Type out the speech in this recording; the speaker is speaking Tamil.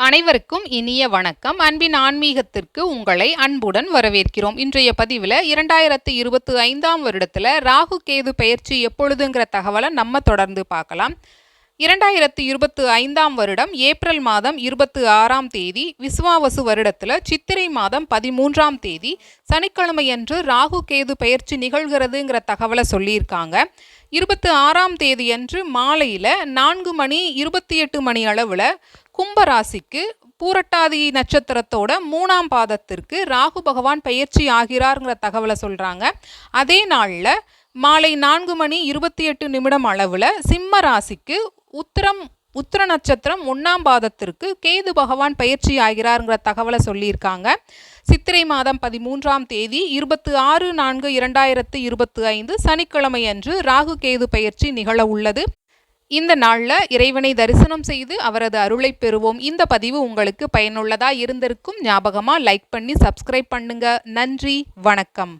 அனைவருக்கும் இனிய வணக்கம். அன்பின் ஆன்மீகத்திற்கு உங்களை அன்புடன் வரவேற்கிறோம். இன்றைய பதிவில் இரண்டாயிரத்தி இருபத்தி ஐந்தாம் வருடத்தில் ராகு கேது பயிற்சி எப்பொழுதுங்கிற தகவலை நம்ம தொடர்ந்து பார்க்கலாம். இரண்டாயிரத்து இருபத்து ஐந்தாம் வருடம் ஏப்ரல் மாதம் இருபத்து ஆறாம் தேதி விஸ்வாவசு வருடத்தில் சித்திரை மாதம் பதிமூன்றாம் தேதி சனிக்கிழமையன்று ராகு கேது பயிற்சி நிகழ்கிறதுங்கிற தகவலை சொல்லியிருக்காங்க. இருபத்து ஆறாம் தேதியன்று மாலையில் நான்கு மணி இருபத்தி எட்டு மணி அளவில் கும்பராசிக்கு பூரட்டாதி நட்சத்திரத்தோட மூணாம் பாதத்திற்கு ராகு பகவான் பயிற்சி ஆகிறாருங்கிற தகவலை சொல்கிறாங்க அதே நாளில் மாலை நான்கு மணி இருபத்தி எட்டு நிமிடம் அளவில் சிம்ம ராசிக்கு உத்திரம் உத்திர நட்சத்திரம் ஒன்றாம் பாதத்திற்கு கேது பகவான் பயிற்சி ஆகிறாருங்கிற தகவலை சொல்லியிருக்காங்க. சித்திரை மாதம் பதிமூன்றாம் தேதி இருபத்தி ஆறு நான்கு இரண்டாயிரத்து இருபத்தி ஐந்து சனிக்கிழமை அன்று ராகு கேது பயிற்சி நிகழ உள்ளது. இந்த நாளில் இறைவனை தரிசனம் செய்து அவரது அருளை பெறுவோம். இந்த பதிவு உங்களுக்கு பயனுள்ளதாக இருந்திருக்கும் ஞாபகமாக லைக் பண்ணி சப்ஸ்கிரைப் பண்ணுங்க. நன்றி வணக்கம்.